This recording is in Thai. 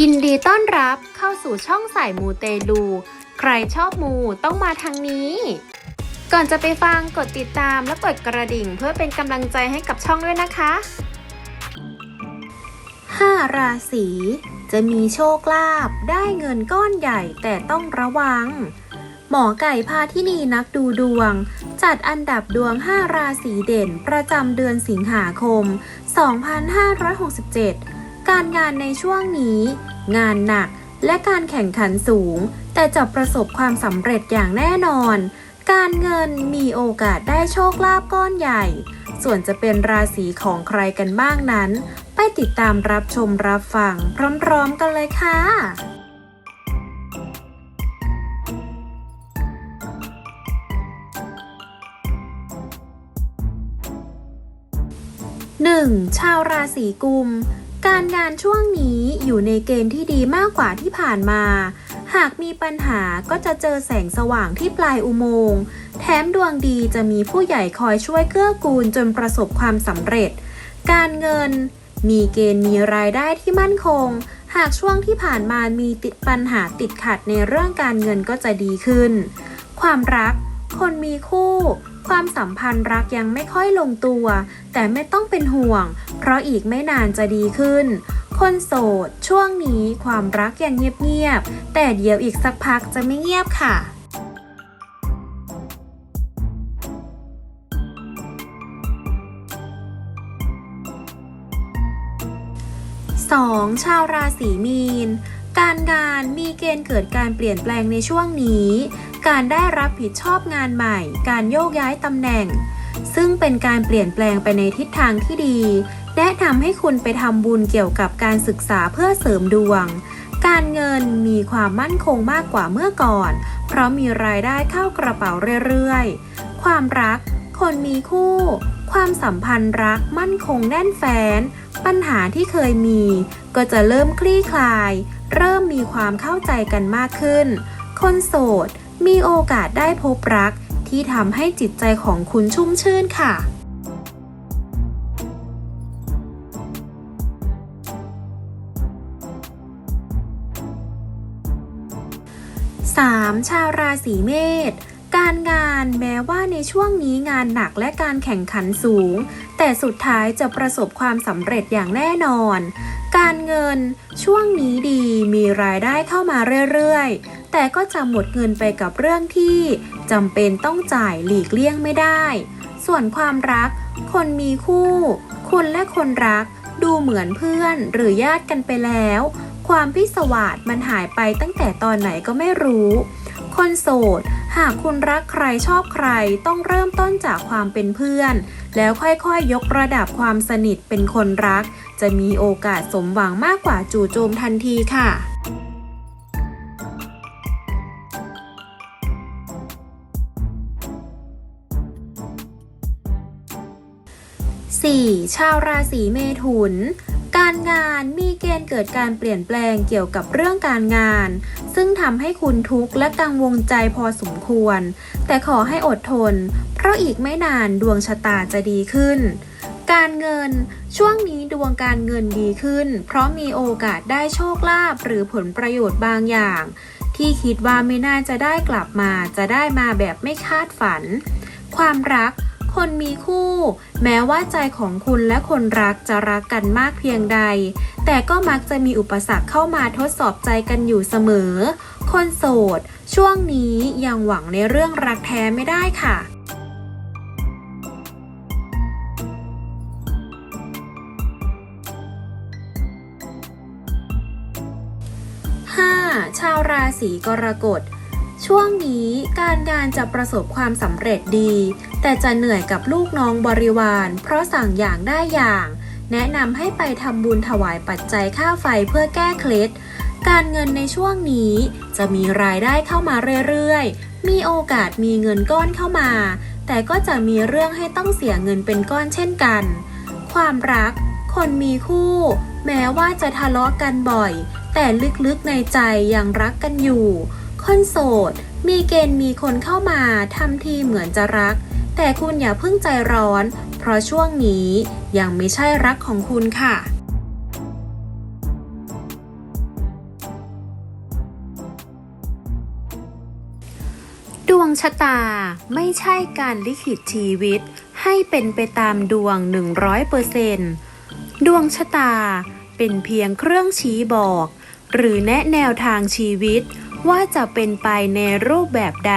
ยินดีต้อนรับเข้าสู่ช่องสายมูเตลู ใครชอบมูต้องมาทางนี้ ก่อนจะไปฟังกดติดตามและกดกระดิ่งเพื่อเป็นกำลังใจให้กับช่องด้วยนะคะ 5 ราศีจะมีโชคลาภได้เงินก้อนใหญ่แต่ต้องระวัง หมอไก่พาที่นี่นักดูดวง จัดอันดับดวง 5 ราศีเด่น ประจำเดือนสิงหาคม 2567 การงานในช่วงนี้ งานหนักและการแข่งขันสูง แต่จะประสบความสำเร็จอย่างแน่นอน การเงินมีโอกาสได้โชคลาภก้อนใหญ่ ส่วนจะเป็นราศีของใครกันบ้างนั้น ไปติดตามรับชมรับฟังพร้อมๆกันเลยค่ะ 1. ชาวราศีกุม การงานช่วงนี้อยู่ในเกณฑ์ที่ดีมากกว่าที่ผ่านมา หากมีปัญหาก็จะเจอแสงสว่างที่ปลายอุโมงค์แถมดวงดีจะมีผู้ใหญ่คอยช่วยเกื้อกูลจนประสบความสำเร็จ การเงิน มีเกณฑ์มีรายได้ที่มั่นคง หากช่วงที่ผ่านมามีติดปัญหาติดขัดในเรื่องการเงินก็จะดีขึ้น ความรัก คนมีคู่ ความสัมพันธ์รักยังไม่ค่อยลงตัว แต่ไม่ต้องเป็นห่วง เพราะอีกไม่นานจะดีขึ้น คนโสด ช่วงนี้ความรักยังเงียบๆ แต่เดี๋ยวอีกสักพักจะไม่เงียบค่ะ 2. ชาวราศีมีนการงานมีเกณฑ์เกิดการเปลี่ยนแปลงในช่วงนี้ การได้รับผิดชอบงานใหม่ การโยกย้ายตำแหน่ง ซึ่งเป็นการเปลี่ยนแปลงไปในทิศทางที่ดี แนะนำให้คุณไปทำบุญเกี่ยวกับการศึกษาเพื่อเสริมดวง การเงินมีความมั่นคงมากกว่าเมื่อก่อน เพราะมีรายได้เข้ากระเป๋าเรื่อยๆ ความรัก คนมีคู่ ความสัมพันธ์รักมั่นคงแน่นแฟ้นปัญหาที่เคยมี ก็จะเริ่มคลี่คลาย เริ่มมีความเข้าใจกันมากขึ้น คนโสด มีโอกาสได้พบรักที่ทำให้จิตใจของคุณชุ่มชื่นค่ะ 3. ชาวราศีเมษ การงานแม้ว่าในช่วงนี้งานหนักและการแข่งขันสูง แต่สุดท้ายจะประสบความสำเร็จอย่างแน่นอน การเงินช่วงนี้ดีมีรายได้เข้ามาเรื่อยๆ แต่ก็จะหมดเงินไปกับเรื่องที่จำเป็นต้องจ่ายหลีกเลี่ยงไม่ได้ ส่วนความรัก คนมีคู่ คุณและคนรัก ดูเหมือนเพื่อนหรือญาติกันไปแล้ว ความพิศวาสมันหายไปตั้งแต่ตอนไหนก็ไม่รู้ คนโสด หากคุณรักใครชอบใครต้องเริ่มต้นจากความเป็นเพื่อน แล้วค่อยๆยยกระดับความสนิทเป็นคนรัก จะมีโอกาสสมหวังมากกว่าจู่โจมทันทีค่ะ 4. ชาวราศีเมถุน การงานมีเกณฑ์เกิดการเปลี่ยนแปลงเกี่ยวกับเรื่องการงาน ซึ่งทำให้คุณทุกข์และกังวลใจพอสมควร แต่ขอให้อดทน เพราะอีกไม่นานดวงชะตาจะดีขึ้น การเงินช่วงนี้ดวงการเงินดีขึ้น เพราะมีโอกาสได้โชคลาภหรือผลประโยชน์บางอย่าง ที่คิดว่าไม่น่าจะได้กลับมาจะได้มาแบบไม่คาดฝัน ความรัก คนมีคู่ แม้ว่าใจของคุณและคนรักจะรักกันมากเพียงใด แต่ก็มักจะมีอุปสรรคเข้ามาทดสอบใจกันอยู่เสมอ คนโสด ช่วงนี้ยังหวังในเรื่องรักแท้ไม่ได้ค่ะชาวราศีกรกฎ ช่วงนี้การงานจะประสบความสำเร็จดี แต่จะเหนื่อยกับลูกน้องบริวาร เพราะสั่งอย่างได้อย่าง แนะนำให้ไปทำบุญถวายปัจจัยค่าไฟเพื่อแก้เคล็ด การเงินในช่วงนี้จะมีรายได้เข้ามาเรื่อยๆ มีโอกาสมีเงินก้อนเข้ามา แต่ก็จะมีเรื่องให้ต้องเสียเงินเป็นก้อนเช่นกัน ความรัก คนมีคู่ แม้ว่าจะทะเลาะกันบ่อย แต่ลึกๆในใจยังรักกันอยู่ คนโสด มีเกณฑ์มีคนเข้ามาทำทีเหมือนจะรัก แต่คุณอย่าเพิ่งใจร้อน เพราะช่วงนี้ยังไม่ใช่รักของคุณค่ะดวงชะตาไม่ใช่การลิขิตชีวิต ให้เป็นไปตามดวง 100%ดวงชะตาเป็นเพียงเครื่องชี้บอก หรือแนะแนวทางชีวิตว่าจะเป็นไปในรูปแบบใด